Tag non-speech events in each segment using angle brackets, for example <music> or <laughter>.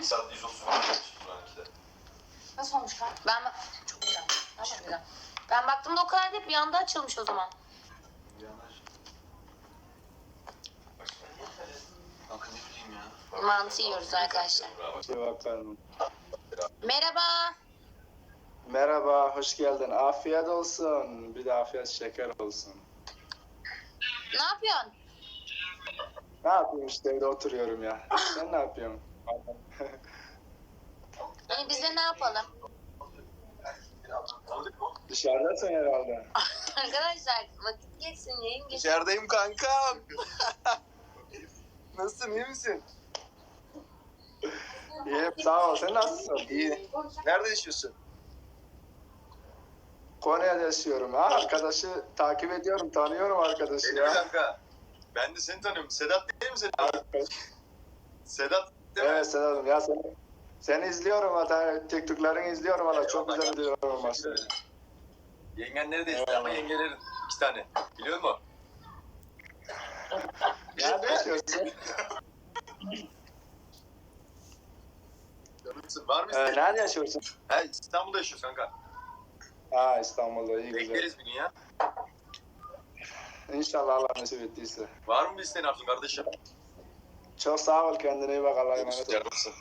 Bir saat 130 bin lira Nasıl olmuş kan? Ben bak- çok güzel. Çok güzel. Ben baktığımda o kadar değil bir anda açılmış o zaman. Kanka ne bileyim ya. Mantı yiyoruz arkadaşlar. Merhaba. Merhaba, hoş geldin. Afiyet olsun. Bir de afiyet şeker olsun. Ne yapıyorsun? Ne yapayım işte evde oturuyorum ya. Sen ne yapıyorsun? <laughs> İyi biz de ne yapalım? Dışarıdasın herhalde. <laughs> Arkadaşlar vakit geçsin yayın geçsin. İçerideyim kankam. <laughs> Nasılsın iyi misin? İyiyim, sağ ol. Sen nasılsın? İyi. Nerede yaşıyorsun? Konya'da yaşıyorum. Ha, arkadaşı takip ediyorum, tanıyorum arkadaşı Benim ya. kanka. Ben de seni tanıyorum. Sedat değil mi Sedat? Sedat değil? Evet Sedat'ım ya seni, seni izliyorum hatta TikTok'larını izliyorum valla çok güzel diyorum aslında. Yengen neredeyse Eyvallah. ama yengelerin iki tane. Biliyor musun? Nerede yaşıyorsun? Canımsın. Var mı Ee, nerede yaşıyorsun? He, İstanbul'da yaşıyorsun kanka. Ha İstanbul'da iyi güzel. Bekleriz bir gün ya. İnşallah Allah nasip ettiyse. Var mı bir isteğin Arzu kardeşim? Çok sağ ol kendine iyi bak Allah'a emanet ol. Canımsın.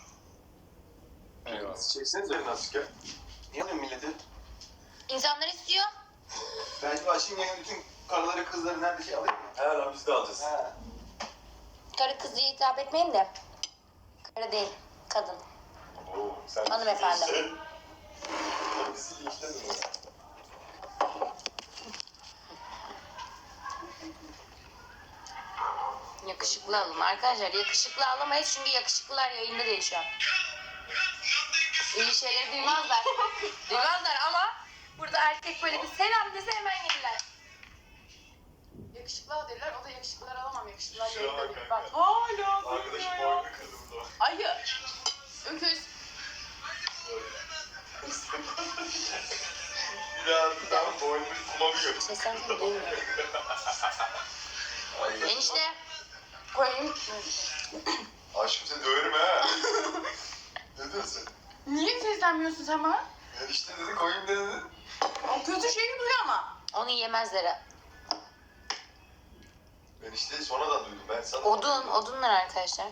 Eyvallah. Siz çekseniz öyle nasıl ki? Niye öyle milleti? İnsanlar istiyor. Belki başlayayım yine bütün karıları kızları nerede şey alayım mı? He lan biz de alacağız. He. Karı kız diye hitap etmeyin de. Karı değil, kadın. Oo, sen Hanımefendi. Bizi linçledin o. Yakışıklı alın arkadaşlar. Yakışıklı alamayız çünkü yakışıklılar yayında değil şu an. İyi şeyleri duymazlar. <laughs> duymazlar ama burada erkek böyle bir selam dese hemen gelirler. Yakışıklı al dediler. O da yakışıklılar alamam. Yakışıklılar Şuna yayında bak değil. kanka. Bak hala Arkadaşım söylüyor ya. boynunu kırdı burada. Ayı. Öküz. Bir daha bir daha boynunu gör. Seslerini duymuyorum. <laughs> Ay, Enişte koyayım. <clears throat> Aşkım seni döverim ha. <laughs> ne diyorsun? Niye seslenmiyorsun sen bana? Enişte dedi koyayım dedi. O kötü şeyi duyuyor ama. Onu yemezler. Ben işte sonradan duydum ben sana. Odun, odunlar arkadaşlar.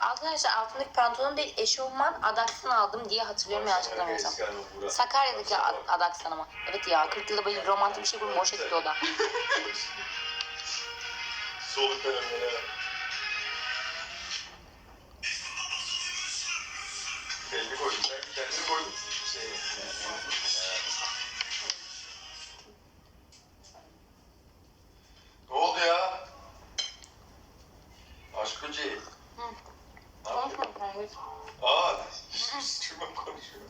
Arkadaşlar altındaki pantolon değil eşofman adaksan aldım diye hatırlıyorum yanlış hatırlamıyorsam. Sakarya'daki ad- adaksan ama. Evet ya 40 yılda böyle romantik bir şey buldum boşa gitti o da. <laughs> Soluk dönemleri. Belli koydum. Ben kendimi koydum. Şey, ne oldu ya? Aşk böceği. Konuşma efendim. Aa, <laughs> kime konuşuyor?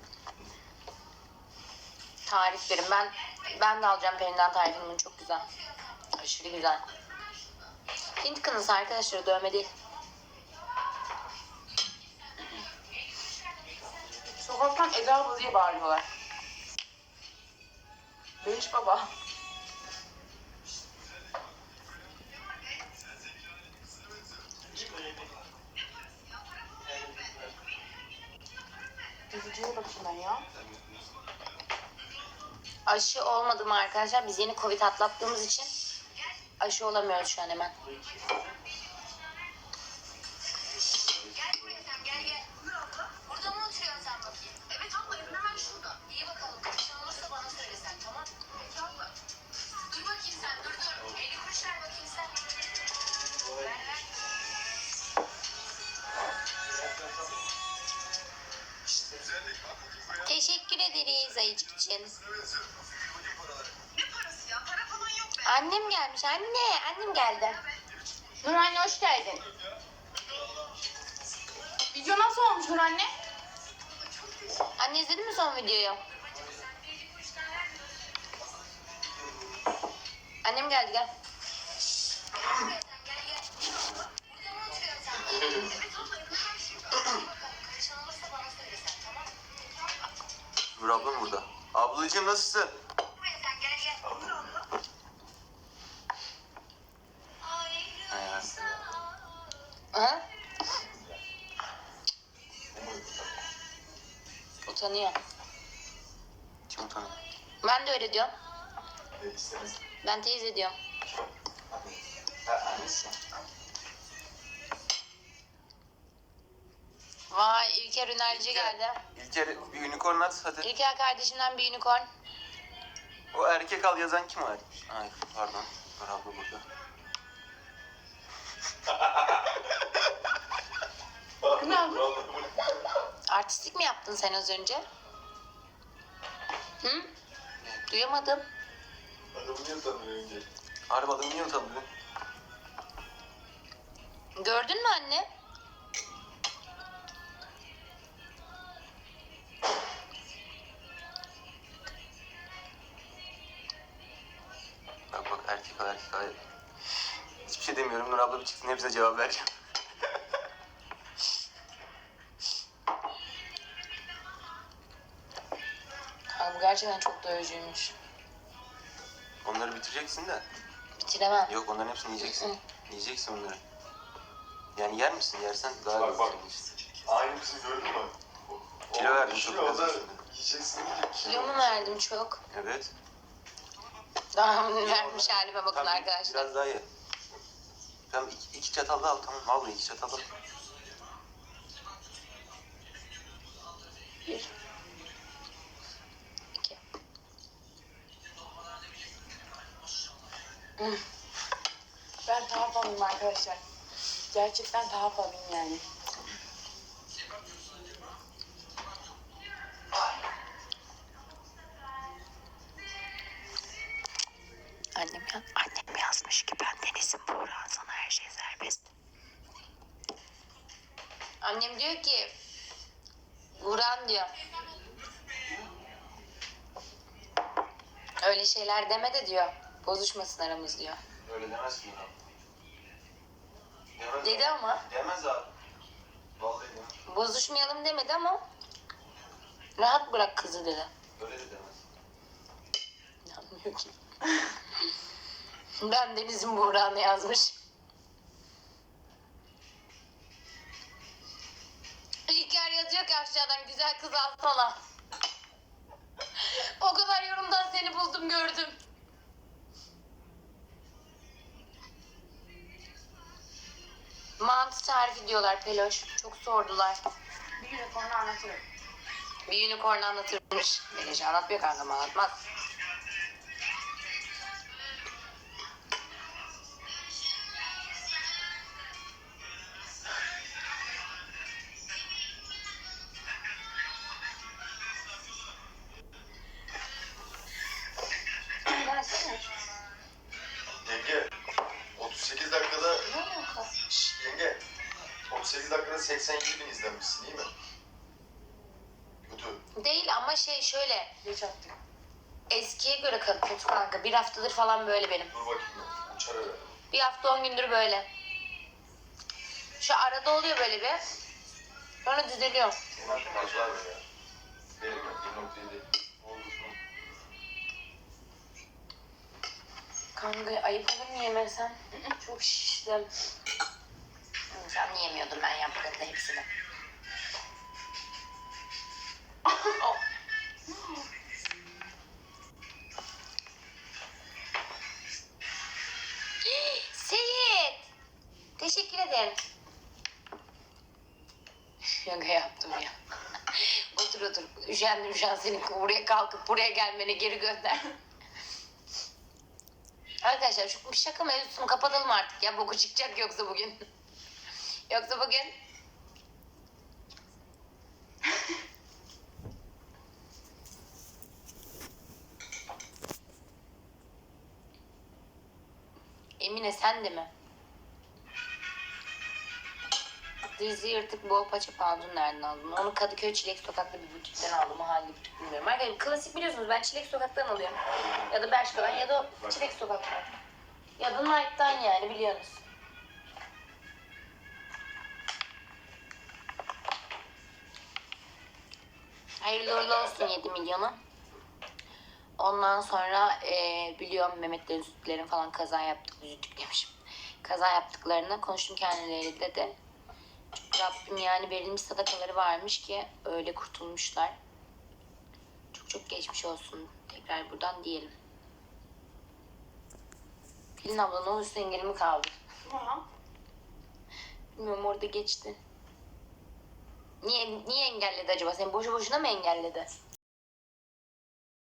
Tarif verin. Ben ben de alacağım Peri'nden tarifini. Çok güzel. Aşırı güzel. Hint kınası arkadaşlar dövme değil. Sokaktan Eda abla diye bağırıyorlar. Beyiş baba. Üzücüye bakayım ben ya. Aşı olmadım arkadaşlar. Biz yeni Covid atlattığımız için aşı olamıyoruz şu an hemen. Gel buraya sen gel gel. Buyur abla. Burada mı oturuyorsun sen bakayım? Evet abla evim hemen şurada. İyi bakalım. Kaçın olursa bana söyle sen tamam Peki abla. Dur bakayım sen dur dur. 50 kuruş ver bakayım sen. Ver ver. Teşekkür ederiz ayıcık için. Annem gelmiş. Anne, annem geldi. Nur anne hoş geldin. Video nasıl olmuş Nur anne? Anne izledin mi son videoyu? Annem geldi gel. Buraya sen gel gel. Buyur Diyorum. E, istemez. Ben teyze diyorum. Vay İlker Ünerci geldi. İlker bir unicorn at hadi. İlker kardeşimden bir unicorn. O erkek al yazan kim var? Ay pardon. Var abla burada. Oldu? Artistik mi yaptın sen az önce? Hı? Duyamadım. Adamı niye tanıyor önce? Harbi adamı niye utandın? Gördün mü anne? Bak bak erkek al erkek al. Hiçbir şey demiyorum. Nur abla bir çıksın hepsine cevap vereceğim. Gerçekten çok doyurucuymuş. Onları bitireceksin de. Bitiremem. Yok onların hepsini yiyeceksin. Hı. Yiyeceksin onları. Yani yer misin? Yersen daha Bak bak. senin için. Aynı kızı gördün mü? O- Kilo o verdim, düşüyor, çok O da biraz yiyeceksin diye Kilo mu verdim çok? Evet. Daha vermiş halime bakın Tamam, arkadaşlar. Biraz daha ye. Tamam iki, iki çatal daha al tamam. Vallahi iki çatal al. Bir. Ben daha falıyım arkadaşlar. Gerçekten daha falıyım yani. Annem, ya, annem yazmış ki ben Deniz'in Buğra sana her şey serbest. Annem diyor ki Buğra'm diyor. Öyle şeyler deme de diyor. Bozuşmasın aramız diyor. Öyle demezsin ya. Demez Dedi ama Demez abi. Vallahi demez. bozuşmayalım demedi ama rahat bırak kızı dedi. Öyle de demez. İnanmıyor ki. <laughs> ben Deniz'in Buğra'nı yazmış. İlker yazıyor ki aşağıdan güzel kız alsana. o kadar yorumdan seni buldum gördüm. Mantı tarifi diyorlar Peloş. Çok sordular. Bir sonra anlatırım. Bir unicorn anlatırmış. Beleş anlatmıyor kankam anlatmaz. 38 dakikada 87 bin izlenmişsin değil mi? Kötü. Değil ama şey şöyle. Geç attık. Eskiye göre kötü kötü kanka. Bir haftadır falan böyle benim. Dur bakayım. Uçar herhalde. Bir hafta on gündür böyle. Şu arada oluyor böyle bir. Sonra düzeliyor. Kaç var mı ya? Verir mi? 1.7. Olur mu? Kanka ayıp olur mu yemesem? <laughs> Çok şiştim. Yaptığımda hepsini. <gasps> Seyit! Teşekkür ederim. Şaka yaptım ya. <laughs> otur otur. Üşendim şu an senin buraya kalkıp buraya gelmeni geri gönder. <laughs> Arkadaşlar şu şaka mevzusunu kapatalım artık ya. Boku çıkacak yoksa bugün. <laughs> yoksa bugün Emine sen de mi? Dizi yırtık bol paça pantolon nereden aldın? Onu Kadıköy Çilek Sokak'ta bir butikten aldım. Hangi butik bilmiyorum. Arkadaşlar klasik biliyorsunuz ben Çilek Sokak'tan alıyorum. Ya da Bershka'dan ya da Çilek Sokak'tan. Ya da Nike'dan yani biliyorsunuz. Hayırlı uğurlu olsun 7 milyonu. Ondan sonra e, biliyorum Mehmet'lerin sütlerin falan kaza yaptık. Üzüldük demişim. Kaza yaptıklarını konuştum kendileriyle de. Çok Rabbim yani verilmiş sadakaları varmış ki öyle kurtulmuşlar. Çok çok geçmiş olsun tekrar buradan diyelim. Pelin abla ne olursa engelimi kaldır. Aha. Bilmiyorum orada geçti. Niye, niye engelledi acaba? Seni boşu boşuna mı engelledi?